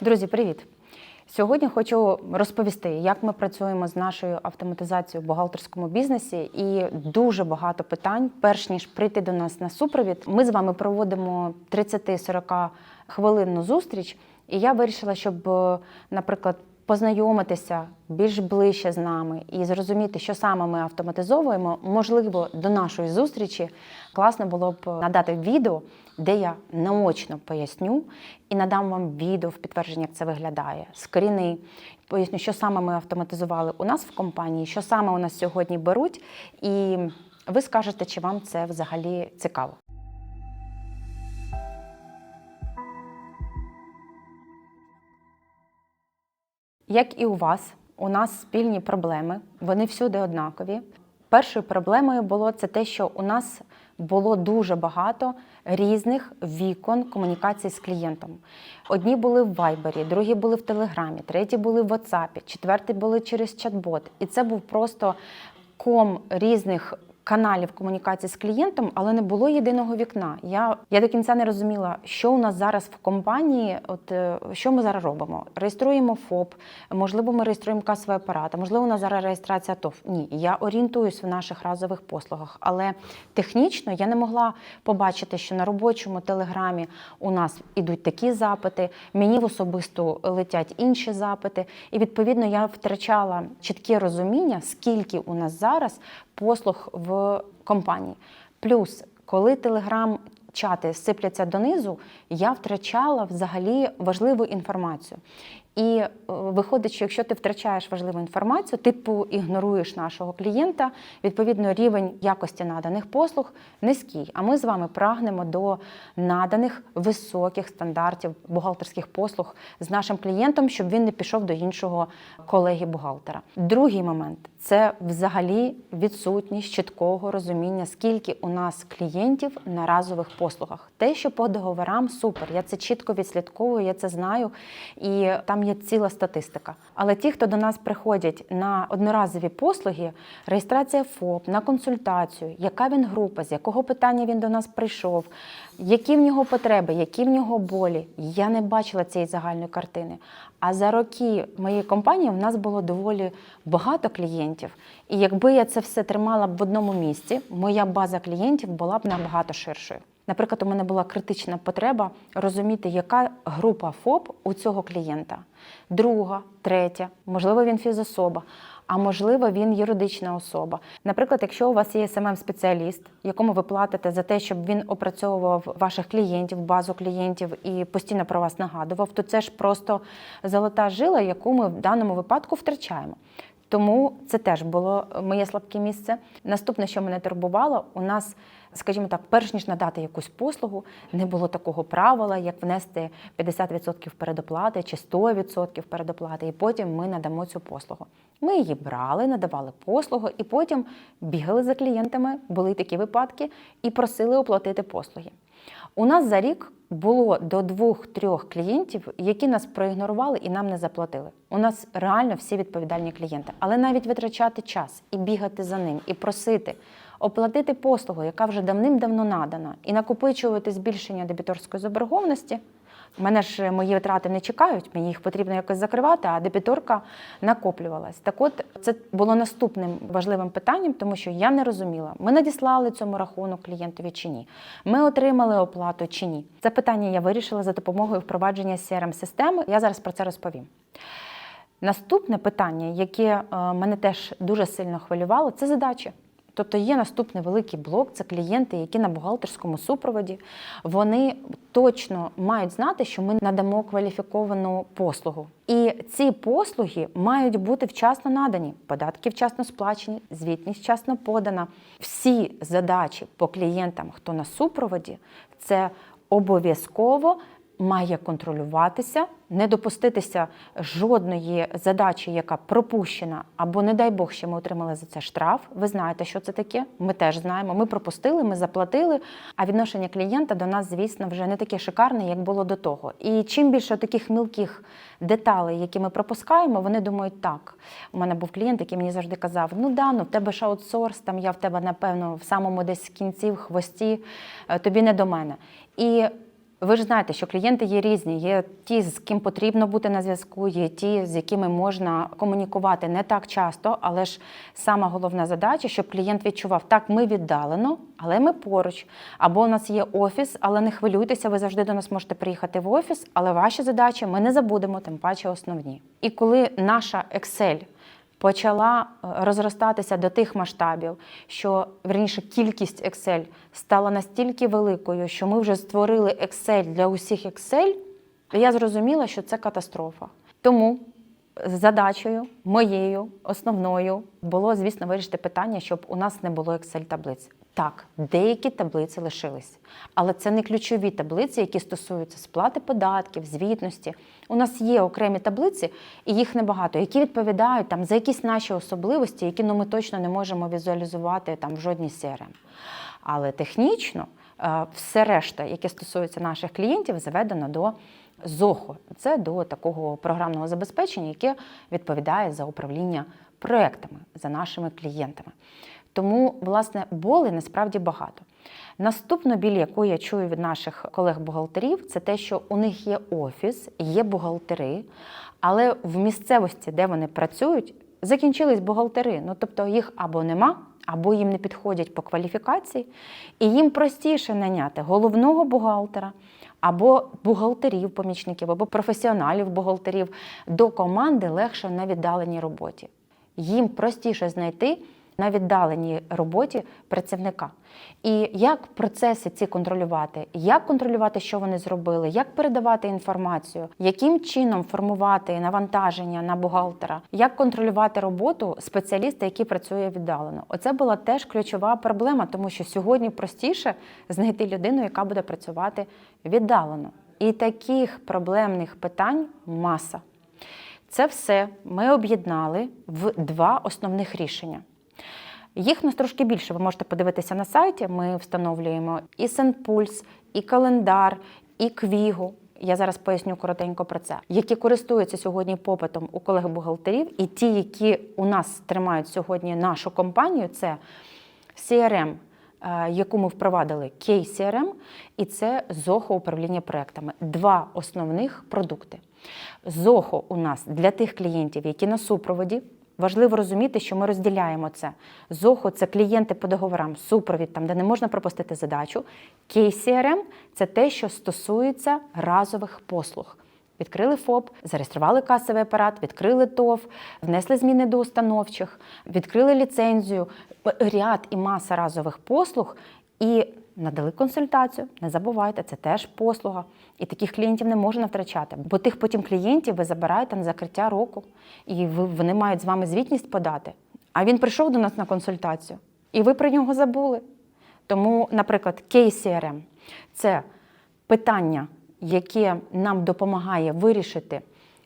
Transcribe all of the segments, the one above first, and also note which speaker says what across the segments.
Speaker 1: Друзі, привіт! Сьогодні хочу розповісти, як ми працюємо з нашою автоматизацією в бухгалтерському бізнесі. І дуже багато питань, перш ніж прийти до нас на супровід. Ми з вами проводимо 30-40 хвилинну зустріч. І я вирішила, щоб, е, наприклад, познайомитися більш ближче з нами і зрозуміти, що саме ми автоматизовуємо. Можливо, до нашої зустрічі класно було б надати відео, де я наочно поясню і надам вам відео в підтвердження, як це виглядає, скріни, поясню, що саме ми автоматизували у нас в компанії, що саме у нас сьогодні беруть, і ви скажете, чи вам це взагалі цікаво. Як і у вас, у нас спільні проблеми, вони всюди однакові. Першою проблемою було це те, що у нас було дуже багато різних вікон комунікації з клієнтом. Одні були в Вайбері, другі були в Телеграмі, треті були в WhatsApp, четверті були через чат-бот. І це був просто ком різних каналів комунікації з клієнтом, але не було єдиного вікна. Я, я до кінця не розуміла, що у нас зараз в компанії, от е, що ми зараз робимо. Реєструємо ФОП, можливо, ми реєструємо касовий апарат, а можливо, у нас зараз реєстрація ТОВ. Ні, я орієнтуюсь в наших разових послугах, але технічно я не могла побачити, що на робочому телеграмі у нас ідуть такі запити, мені в особисто летять інші запити, і відповідно я втрачала чітке розуміння, скільки у нас зараз послуг в компанії. Плюс, коли телеграм-чати сипляться донизу, я втрачала взагалі важливу інформацію. І е, виходить, що якщо ти втрачаєш важливу інформацію, ти ігноруєш нашого клієнта, відповідно, рівень якості наданих послуг низький. А ми з вами прагнемо до наданих високих стандартів бухгалтерських послуг з нашим клієнтом, щоб він не пішов до іншого колеги-бухгалтера. Другий момент це взагалі відсутність чіткого розуміння, скільки у нас клієнтів на разових послугах. Те, що по договорам супер, я це чітко відслідковую, я це знаю, і там є ціла статистика. Але ті, хто до нас приходять на одноразові послуги, реєстрація ФОП, на консультацію, яка він група, з якого питання він до нас прийшов, які в нього потреби, які в нього болі, я не бачила цієї загальної картини. А за роки моєї компанії в нас було доволі багато клієнтів. І якби я це все тримала б в одному місці, моя база клієнтів була б набагато ширшою. Наприклад, у мене була критична потреба розуміти, яка група ФОП у цього клієнта. Друга, третя, можливо, він фізособа, а можливо, він юридична особа. Наприклад, якщо у вас є смм спеціаліст якому ви платите за те, щоб він опрацьовував ваших клієнтів, базу клієнтів і постійно про вас нагадував, то це ж просто золота жила, яку ми в даному випадку втрачаємо. Тому це теж було моє слабке місце. Наступне, що мене турбувало, у нас, скажімо так, перш ніж надати якусь послугу, не було такого правила, як внести 50% передоплати чи 100% передоплати, і потім ми надамо цю послугу. Ми її брали, надавали послугу, і потім бігали за клієнтами, були такі випадки, і просили оплатити послуги. У нас за рік було до двох-трьох клієнтів, які нас проігнорували і нам не заплатили. У нас реально всі відповідальні клієнти. Але навіть витрачати час і бігати за ним, і просити оплатити послугу, яка вже давним-давно надана, і накопичувати збільшення дебіторської заборгованості. Мене ж мої витрати не чекають, мені їх потрібно якось закривати, а дебіторка накоплювалась. Так от це було наступним важливим питанням, тому що я не розуміла, ми надіслали цьому рахунок клієнтові чи ні. Ми отримали оплату чи ні. Це питання я вирішила за допомогою впровадження crm системи Я зараз про це розповім. Наступне питання, яке е, мене теж дуже сильно хвилювало, це задачі. Тобто є наступний великий блок, це клієнти, які на бухгалтерському супроводі. Вони точно мають знати, що ми надамо кваліфіковану послугу. І ці послуги мають бути вчасно надані, податки вчасно сплачені, звітність вчасно подана. Всі задачі по клієнтам, хто на супроводі, це обов'язково має контролюватися, не допуститися жодної задачі, яка пропущена, або, не дай Бог, що ми отримали за це штраф. Ви знаєте, що це таке. Ми теж знаємо. Ми пропустили, ми заплатили. А відношення клієнта до нас, звісно, вже не таке шикарне, як було до того. І чим більше таких мілких деталей, які ми пропускаємо, вони думають, так. У мене був клієнт, який мені завжди казав: ну да, ну в тебе ж аутсорс, там я в тебе, напевно, в самому десь кінці, в хвості, е, тобі не до мене. І Ви ж знаєте, що клієнти є різні. Є ті, з ким потрібно бути на зв'язку, є ті, з якими можна комунікувати не так часто, але ж сама головна задача, щоб клієнт відчував, так, ми віддалено, але ми поруч. Або у нас є офіс, але не хвилюйтеся, ви завжди до нас можете приїхати в офіс, але ваші задачі ми не забудемо, тим паче основні. І коли наша Excel почала е, розростатися до тих масштабів, що верніше кількість Excel стала настільки великою, що ми вже створили Excel для усіх Excel, я зрозуміла, що це катастрофа. Тому задачею моєю основною було, звісно, вирішити питання, щоб у нас не було Excel-таблиць. Так, деякі таблиці лишились, але це не ключові таблиці, які стосуються сплати податків, звітності. У нас є окремі таблиці, і їх небагато, які відповідають там за якісь наші особливості, які ну, ми точно не можемо візуалізувати там в жодній CRM. Але технічно е, все решта, яке стосується наших клієнтів, заведено до ЗОХО. Це до такого програмного забезпечення, яке відповідає за управління проектами за нашими клієнтами. Тому, власне, болей насправді багато. Наступна біль, яку я чую від наших колег-бухгалтерів, це те, що у них є офіс, є бухгалтери, але в місцевості, де вони працюють, закінчились бухгалтери. Ну тобто їх або нема, або їм не підходять по кваліфікації, і їм простіше наняти головного бухгалтера. Або бухгалтерів, помічників, або професіоналів бухгалтерів до команди легше на віддаленій роботі. Їм простіше знайти на віддаленій роботі працівника. І як процеси ці контролювати, як контролювати, що вони зробили, як передавати інформацію, яким чином формувати навантаження на бухгалтера, як контролювати роботу спеціаліста, який працює віддалено. Оце була теж ключова проблема, тому що сьогодні простіше знайти людину, яка буде працювати віддалено. І таких проблемних питань маса. Це все ми об'єднали в два основних рішення. Їх нас трошки більше. Ви можете подивитися на сайті. Ми встановлюємо і Сенпульс, і календар, і квігу. Я зараз поясню коротенько про це, які користуються сьогодні попитом у колег-бухгалтерів, і ті, які у нас тримають сьогодні нашу компанію, це CRM, е, яку ми впровадили KCRM, і це Зохо управління проектами. Два основних продукти. Зохо у нас для тих клієнтів, які на супроводі. Важливо розуміти, що ми розділяємо це. Зохо це клієнти по договорам, супровід, там, де не можна пропустити задачу. KCRM – це те, що стосується разових послуг. Відкрили ФОП, зареєстрували касовий апарат, відкрили ТОВ, внесли зміни до установчих, відкрили ліцензію, ряд і маса разових послуг і надали консультацію. Не забувайте, це теж послуга. І таких клієнтів не можна втрачати, бо тих потім клієнтів ви забираєте на закриття року, і вони мають з вами звітність подати. А він прийшов до нас на консультацію, і ви про нього забули. Тому, наприклад, KCRM – це питання, яке нам допомагає вирішити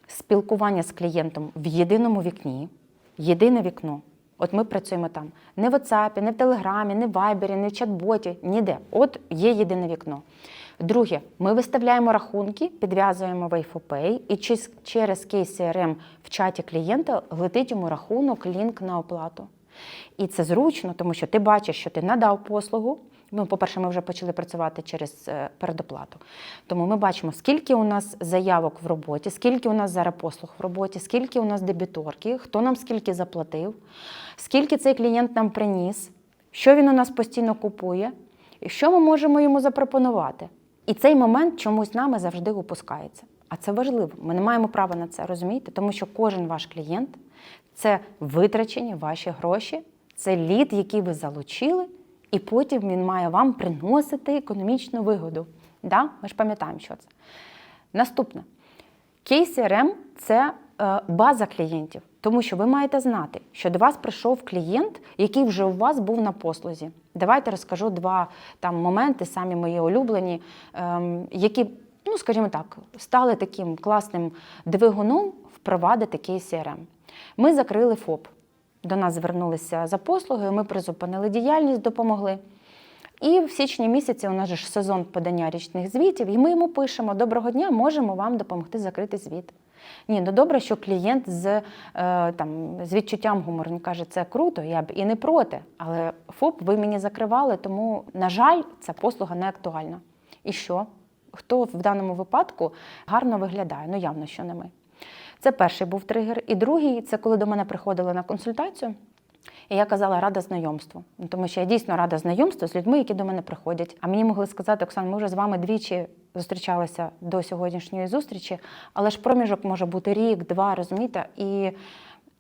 Speaker 1: спілкування з клієнтом в єдиному вікні, єдине вікно. От ми працюємо там не в WhatsApp, не в Телеграмі, не в Viber, не в чат-боті, ніде. От є єдине вікно. Друге, ми виставляємо рахунки, підв'язуємо Pay, і через KCRM в чаті клієнта летить йому рахунок, лінк на оплату. І це зручно, тому що ти бачиш, що ти надав послугу. Ну, по-перше, ми вже почали працювати через е, передоплату. Тому ми бачимо, скільки у нас заявок в роботі, скільки у нас зараз послуг в роботі, скільки у нас дебіторки, хто нам скільки заплатив, скільки цей клієнт нам приніс, що він у нас постійно купує, і що ми можемо йому запропонувати. І цей момент чомусь нами завжди опускається. А це важливо. Ми не маємо права на це розумієте, тому що кожен ваш клієнт це витрачені ваші гроші, це лід, який ви залучили, і потім він має вам приносити економічну вигоду. Да? Ми ж пам'ятаємо, що це. Наступне. KCRM – це е, база клієнтів, тому що ви маєте знати, що до вас прийшов клієнт, який вже у вас був на послузі. Давайте розкажу два там моменти, самі мої улюблені, ем, які, ну скажімо так, стали таким класним двигуном впровадити KCRM. Ми закрили ФОП. До нас звернулися за послугою, ми призупинили діяльність, допомогли. І в січні місяці у нас ж сезон подання річних звітів, і ми йому пишемо: Доброго дня, можемо вам допомогти закрити звіт. Ні, ну добре, що клієнт з е, там, з відчуттям гумору він каже, це круто, я б і не проти. Але ФОП ви мені закривали, тому, на жаль, ця послуга не актуальна. І що? хто в даному випадку гарно виглядає. Ну, явно, що не ми. Це перший був тригер. І другий це коли до мене приходили на консультацію. І я казала рада знайомству, Ну, тому що я дійсно рада знайомству з людьми, які до мене приходять. А мені могли сказати, Оксан, ми вже з вами двічі зустрічалися до сьогоднішньої зустрічі, але ж проміжок може бути рік, два, розумієте? І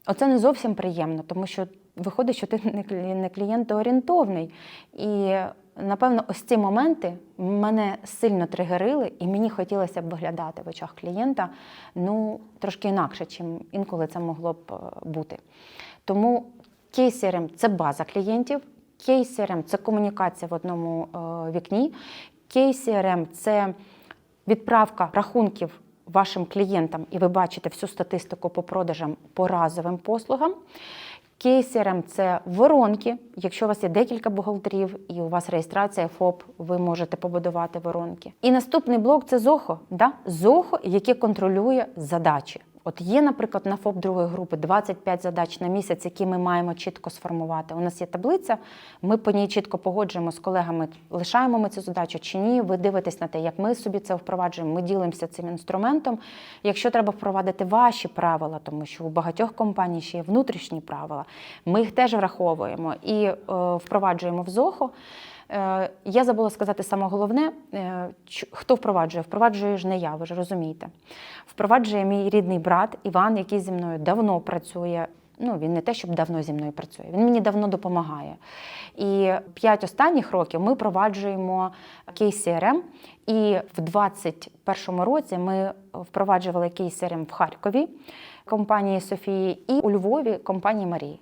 Speaker 1: оце не зовсім приємно, тому що виходить, що ти не клі- не клієнтоорієнтовний. І напевно, ось ці моменти мене сильно тригерили, і мені хотілося б виглядати в очах клієнта ну трошки інакше, чим інколи це могло б е, бути. Тому кейсером це база клієнтів, кейсером це комунікація в одному е, вікні, кейсером це відправка рахунків вашим клієнтам, і ви бачите всю статистику по продажам по разовим послугам. Кейсером це воронки. Якщо у вас є декілька бухгалтерів і у вас реєстрація ФОП, ви можете побудувати воронки. І наступний блок це ЗОХО. Да? ЗОХО, яке контролює задачі. От є, наприклад, на ФОП другої групи 25 задач на місяць, які ми маємо чітко сформувати. У нас є таблиця, ми по ній чітко погоджуємо з колегами, лишаємо ми цю задачу чи ні. Ви дивитесь на те, як ми собі це впроваджуємо. Ми ділимося цим інструментом. Якщо треба впровадити ваші правила, тому що у багатьох компаній ще є внутрішні правила, ми їх теж враховуємо і е, впроваджуємо в ЗОХО. Е, Я забула сказати саме головне, е, хто впроваджує? Впроваджує ж не я, ви ж розумієте. Впроваджує мій рідний брат Іван, який зі мною давно працює. Ну, він не те, щоб давно зі мною працює, він мені давно допомагає. І п'ять останніх років ми впроваджуємо кейс CRM, і в 2021 році ми впроваджували кейс CRM в Харкові компанії Софії і у Львові компанії Марії.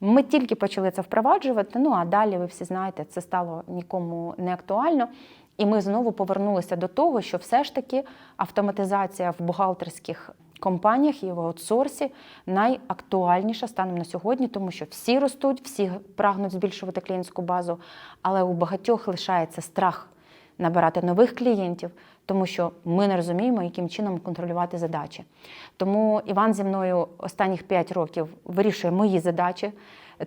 Speaker 1: Ми тільки почали це впроваджувати. Ну а далі ви всі знаєте, це стало нікому не актуально. І ми знову повернулися до того, що все ж таки автоматизація в бухгалтерських компаніях і в аутсорсі найактуальніша станом на сьогодні, тому що всі ростуть, всі прагнуть збільшувати клієнтську базу, але у багатьох лишається страх набирати нових клієнтів, тому що ми не розуміємо, яким чином контролювати задачі. Тому Іван зі мною останніх 5 років вирішує мої задачі.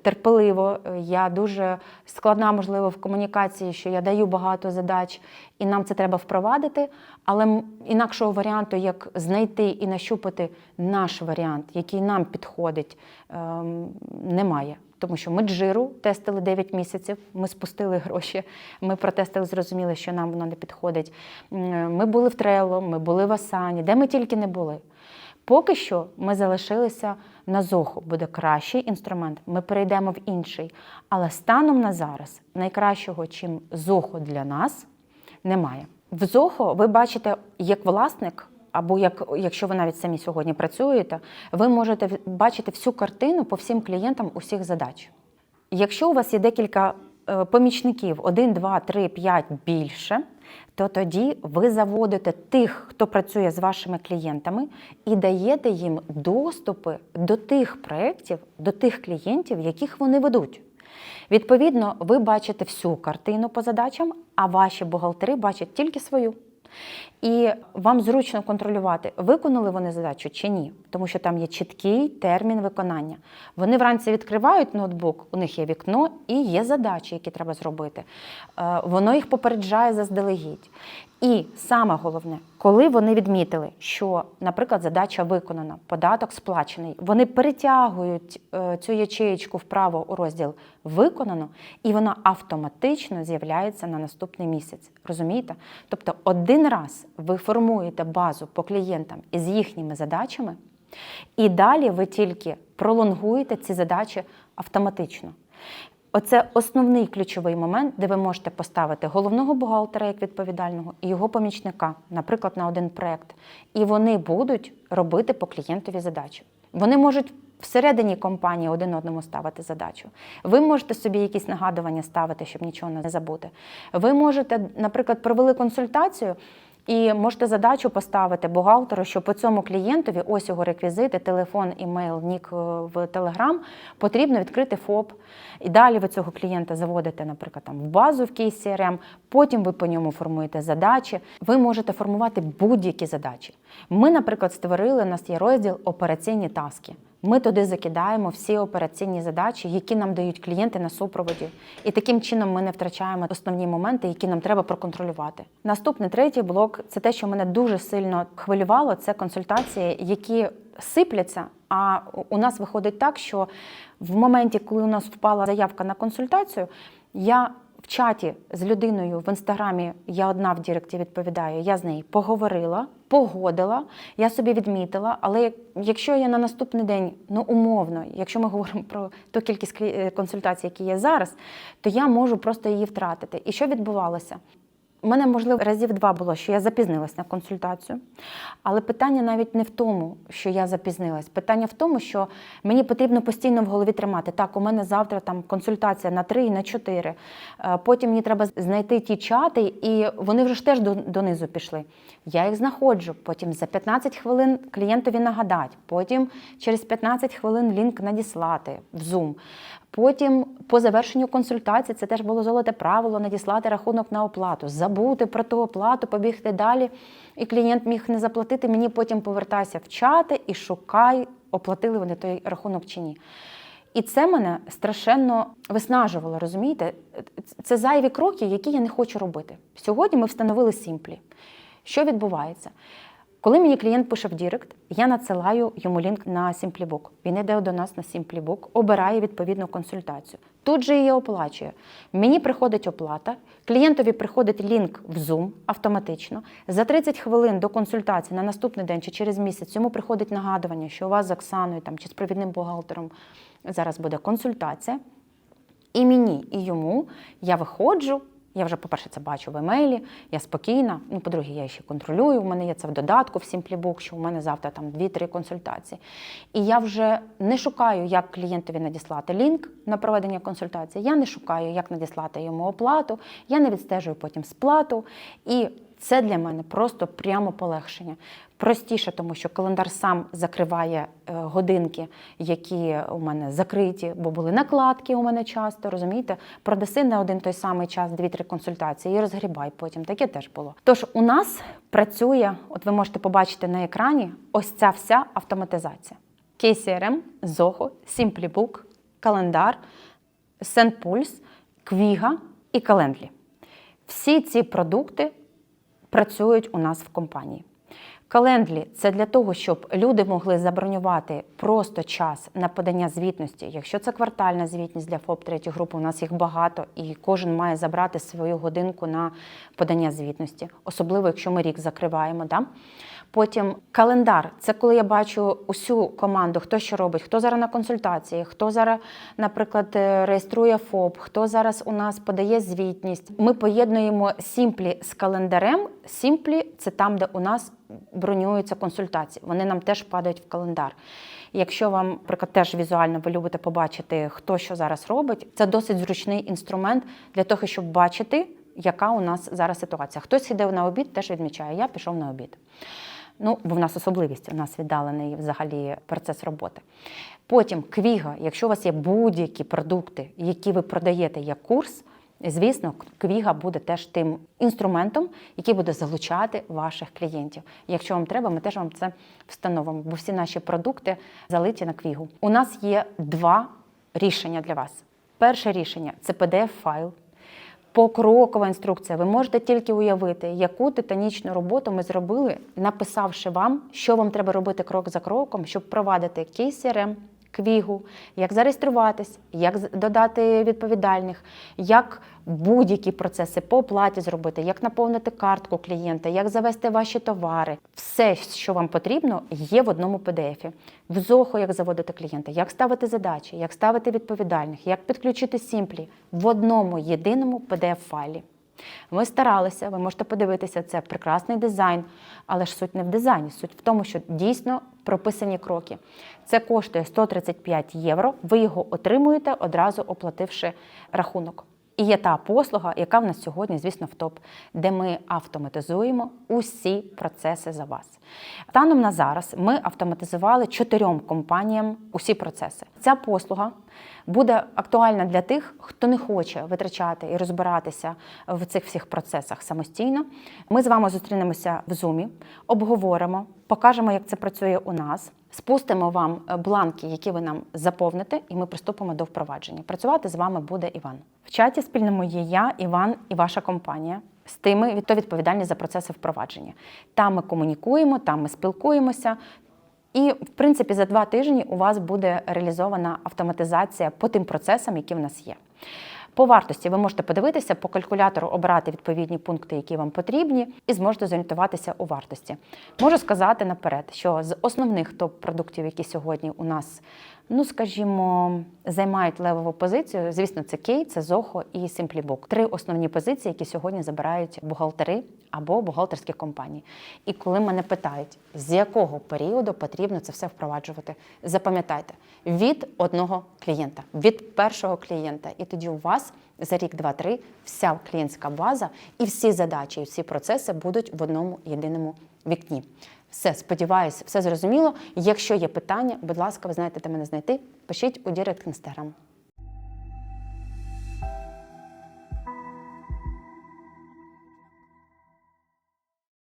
Speaker 1: Терпеливо, я дуже складна, можливо, в комунікації, що я даю багато задач, і нам це треба впровадити. Але інакшого варіанту, як знайти і нащупати наш варіант, який нам підходить, ем, немає. Тому що ми джиру тестили 9 місяців, ми спустили гроші, ми протестили, зрозуміли, що нам воно не підходить. Ми були в Трело, ми були в Асані, де ми тільки не були. Поки що ми залишилися на ЗОХу, буде кращий інструмент, ми перейдемо в інший. Але станом на зараз найкращого, чим ЗОХу для нас, немає. В ЗОХо ви бачите як власник, або як, якщо ви навіть самі сьогодні працюєте, ви можете бачити всю картину по всім клієнтам усіх задач. Якщо у вас є декілька е, помічників, один, два, три, п'ять більше, то тоді ви заводите тих, хто працює з вашими клієнтами, і даєте їм доступи до тих проєктів, до тих клієнтів, яких вони ведуть. Відповідно, ви бачите всю картину по задачам, а ваші бухгалтери бачать тільки свою. І вам зручно контролювати, виконали вони задачу чи ні, тому що там є чіткий термін виконання. Вони вранці відкривають ноутбук, у них є вікно і є задачі, які треба зробити. Е, Воно їх попереджає заздалегідь. І саме головне, коли вони відмітили, що, наприклад, задача виконана, податок сплачений, вони перетягують е, цю ячеєчку вправо у розділ виконано, і вона автоматично з'являється на наступний місяць. Розумієте? Тобто, один раз ви формуєте базу по клієнтам із їхніми задачами, і далі ви тільки пролонгуєте ці задачі автоматично. Оце основний ключовий момент, де ви можете поставити головного бухгалтера як відповідального і його помічника, наприклад, на один проект. І вони будуть робити по клієнтові задачі. Вони можуть всередині компанії один одному ставити задачу. Ви можете собі якісь нагадування ставити, щоб нічого не забути. Ви можете, наприклад, провели консультацію. І можете задачу поставити бухгалтеру, що по цьому клієнтові, ось його реквізити, телефон, імейл, нік е, в Телеграм, потрібно відкрити ФОП. І далі ви цього клієнта заводите, наприклад, там в базу в кейс CRM, потім ви по ньому формуєте задачі. Ви можете формувати будь-які задачі. Ми, наприклад, створили, у нас є розділ операційні таски. Ми туди закидаємо всі операційні задачі, які нам дають клієнти на супроводі. І таким чином ми не втрачаємо основні моменти, які нам треба проконтролювати. Наступний третій блок це те, що мене дуже сильно хвилювало. Це консультації, які сипляться. А у нас виходить так, що в моменті, коли у нас впала заявка на консультацію, я в чаті з людиною в інстаграмі, я одна в Діректі відповідаю, я з нею поговорила, погодила, я собі відмітила. Але якщо я на наступний день, ну умовно, якщо ми говоримо про ту кількість е, консультацій, які є зараз, то я можу просто її втратити. І що відбувалося? У мене, можливо, разів два було, що я запізнилась на консультацію. Але питання навіть не в тому, що я запізнилась. Питання в тому, що мені потрібно постійно в голові тримати. Так, у мене завтра там консультація на три і на чотири. Е, Потім мені треба знайти ті чати, і вони вже ж теж донизу пішли. Я їх знаходжу. Потім за 15 хвилин клієнтові нагадати. Потім через 15 хвилин лінк надіслати в Zoom. Потім по завершенню консультації це теж було золоте правило надіслати рахунок на оплату, забути про ту оплату, побігти далі. І клієнт міг не заплатити. Мені потім повертайся в чати і шукай, оплатили вони той рахунок чи ні. І це мене страшенно виснажувало, розумієте? Це зайві кроки, які я не хочу робити. Сьогодні ми встановили Сімплі. Що відбувається? Коли мені клієнт пише в Дірект, я надсилаю йому лінк на SimplyBook. Він йде до нас на SimplyBook, обирає відповідну консультацію. Тут же її оплачує. Мені приходить оплата, клієнтові приходить лінк в Zoom автоматично. За 30 хвилин до консультації на наступний день чи через місяць йому приходить нагадування, що у вас з Оксаною там, чи з провідним бухгалтером зараз буде консультація. І мені, і йому я виходжу. Я вже, по-перше, це бачу в емейлі, я спокійна. Ну, по-друге, я ще контролюю. У мене є це в додатку в Simplibook, що у мене завтра там 2-3 консультації. І я вже не шукаю, як клієнтові надіслати лінк на проведення консультації. Я не шукаю, як надіслати йому оплату, я не відстежую потім сплату. І це для мене просто прямо полегшення. Простіше, тому що календар сам закриває е, годинки, які у мене закриті, бо були накладки у мене часто, розумієте? Продаси на один той самий час дві-три консультації і розгрібай потім. Таке теж було. Тож у нас працює, от ви можете побачити на екрані, ось ця вся автоматизація. KCRM, Zoho, SimplyBook, календар, SendPulse, Квіга і Calendly. Всі ці продукти працюють у нас в компанії. Календлі це для того, щоб люди могли забронювати просто час на подання звітності. Якщо це квартальна звітність для ФОП третьої групи, у нас їх багато, і кожен має забрати свою годинку на подання звітності, особливо якщо ми рік закриваємо. Да? Потім календар це коли я бачу усю команду, хто що робить, хто зараз на консультації, хто зараз, наприклад, е, реєструє ФОП, хто зараз у нас подає звітність. Ми поєднуємо Сімплі з календарем. Сімплі це там, де у нас бронюються консультації. Вони нам теж падають в календар. Якщо вам, наприклад, теж візуально ви любите побачити, хто що зараз робить, це досить зручний інструмент для того, щоб бачити, яка у нас зараз ситуація. Хтось іде на обід, теж відмічає, я пішов на обід. Ну, бо в нас особливість, у нас віддалений взагалі процес роботи. Потім квіга, якщо у вас є будь-які продукти, які ви продаєте як курс, звісно, квіга буде теж тим інструментом, який буде залучати ваших клієнтів. Якщо вам треба, ми теж вам це встановимо, бо всі наші продукти залиті на квігу. У нас є два рішення для вас. Перше рішення це PDF-файл. Покрокова інструкція. Ви можете тільки уявити, яку титанічну роботу ми зробили, написавши вам, що вам треба робити крок за кроком, щоб провадити KCRM, квігу, як зареєструватись, як додати відповідальних, як будь-які процеси по оплаті зробити, як наповнити картку клієнта, як завести ваші товари. Все, що вам потрібно, є в одному PDF. В Zoho, як заводити клієнта, як ставити задачі, як ставити відповідальних, як підключити Сімплі в одному єдиному PDF-файлі. Ми старалися, ви можете подивитися, це прекрасний дизайн, але ж суть не в дизайні, суть в тому, що дійсно прописані кроки. Це коштує 135 євро. Ви його отримуєте, одразу оплативши рахунок. І є та послуга, яка в нас сьогодні, звісно, в топ, де ми автоматизуємо усі процеси за вас. Станом на зараз ми автоматизували чотирьом компаніям усі процеси. Ця послуга буде актуальна для тих, хто не хоче витрачати і розбиратися в цих всіх процесах самостійно. Ми з вами зустрінемося в Zoom, обговоримо, покажемо, як це працює у нас. Спустимо вам е, бланки, які ви нам заповните, і ми приступимо до впровадження. Працювати з вами буде Іван. В чаті спільному є я, Іван і ваша компанія. З тими, хто відповідальні за процеси впровадження. Там ми комунікуємо, там ми спілкуємося. І, в принципі, за два тижні у вас буде реалізована автоматизація по тим процесам, які в нас є. По вартості ви можете подивитися, по калькулятору обрати відповідні пункти, які вам потрібні, і зможете зорієнтуватися у вартості. Можу сказати наперед, що з основних топ-продуктів, які сьогодні у нас, ну скажімо, займають левову позицію, звісно, це Кей, це Zoho і SimplyBook. Три основні позиції, які сьогодні забирають бухгалтери або бухгалтерські компанії. І коли мене питають, з якого періоду потрібно це все впроваджувати, запам'ятайте від одного клієнта, від першого клієнта. І тоді у вас за рік, два, три вся клієнтська база і всі задачі, і всі процеси будуть в одному єдиному вікні. Все, сподіваюся, все зрозуміло. Якщо є питання, будь ласка, ви знаєте, де мене знайти. Пишіть у Директ Інстаграм.